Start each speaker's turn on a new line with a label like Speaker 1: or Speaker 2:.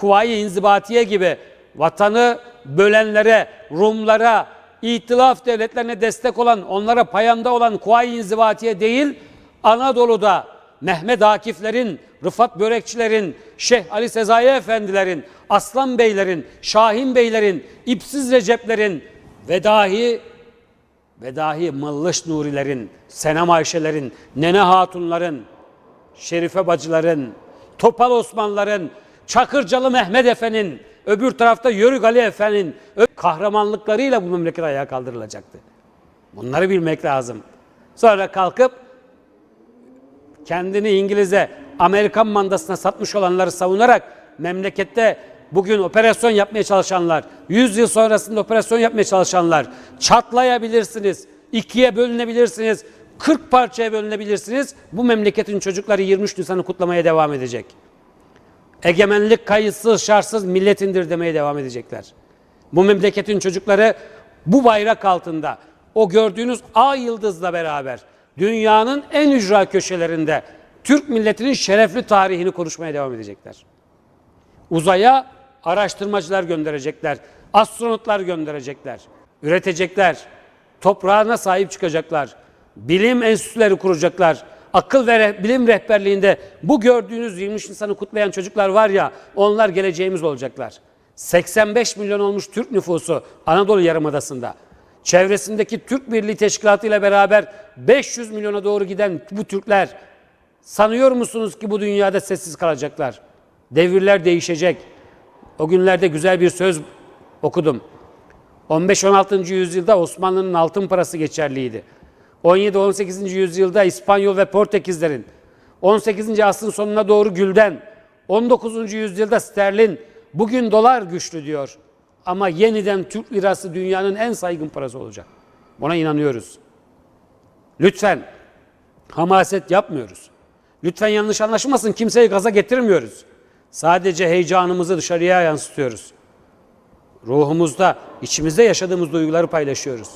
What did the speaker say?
Speaker 1: Kuvayi İnzibatiye gibi vatanı bölenlere, Rumlara, İtilaf devletlerine destek olan, onlara payanda olan Kuvayi İnzibatiye değil, Anadolu'da Mehmet Akiflerin, Rıfat Börekçilerin, Şeyh Ali Sezai Efendilerin, Aslan Beylerin, Şahin Beylerin, İpsiz Receplerin ve dahi ve dahi Mıllış Nurilerin, Senem Ayşelerin, Nene Hatunların, Şerife Bacıların, Topal Osmanların, Çakırcalı Mehmet Efe'nin, öbür tarafta Yörük Ali Efe'nin kahramanlıklarıyla bu memleket ayağa kaldırılacaktı. Bunları bilmek lazım. Sonra kalkıp kendini İngiliz'e, Amerikan mandasına satmış olanları savunarak memlekette bugün operasyon yapmaya çalışanlar, 100 yıl sonrasında operasyon yapmaya çalışanlar, çatlayabilirsiniz, ikiye bölünebilirsiniz, 40 parçaya bölünebilirsiniz. Bu memleketin çocukları 23 Nisan'ı kutlamaya devam edecek. Egemenlik kayıtsız şartsız milletindir demeye devam edecekler. Bu memleketin çocukları bu bayrak altında o gördüğünüz ay yıldızla beraber dünyanın en ücra köşelerinde Türk milletinin şerefli tarihini konuşmaya devam edecekler. Uzaya araştırmacılar gönderecekler, astronotlar gönderecekler, üretecekler, toprağına sahip çıkacaklar, bilim enstitüleri kuracaklar, akıl ve bilim rehberliğinde bu gördüğünüz 23 Nisan'ı kutlayan çocuklar var ya onlar geleceğimiz olacaklar. 85 milyon olmuş Türk nüfusu Anadolu Yarımadası'nda. Çevresindeki Türk Birliği Teşkilatı ile beraber 500 milyona doğru giden bu Türkler sanıyor musunuz ki bu dünyada sessiz kalacaklar? Devirler değişecek. O günlerde güzel bir söz okudum. 15-16. yüzyılda Osmanlı'nın altın parası geçerliydi. 17-18. yüzyılda İspanyol ve Portekizlerin, 18. asrın sonuna doğru gülden, 19. yüzyılda sterlin, bugün dolar güçlü diyor. Ama yeniden Türk lirası dünyanın en saygın parası olacak. Buna inanıyoruz. Lütfen hamaset yapmıyoruz. Lütfen yanlış anlaşılmasın kimseyi gaza getirmiyoruz. Sadece heyecanımızı dışarıya yansıtıyoruz. Ruhumuzda, içimizde yaşadığımız duyguları paylaşıyoruz.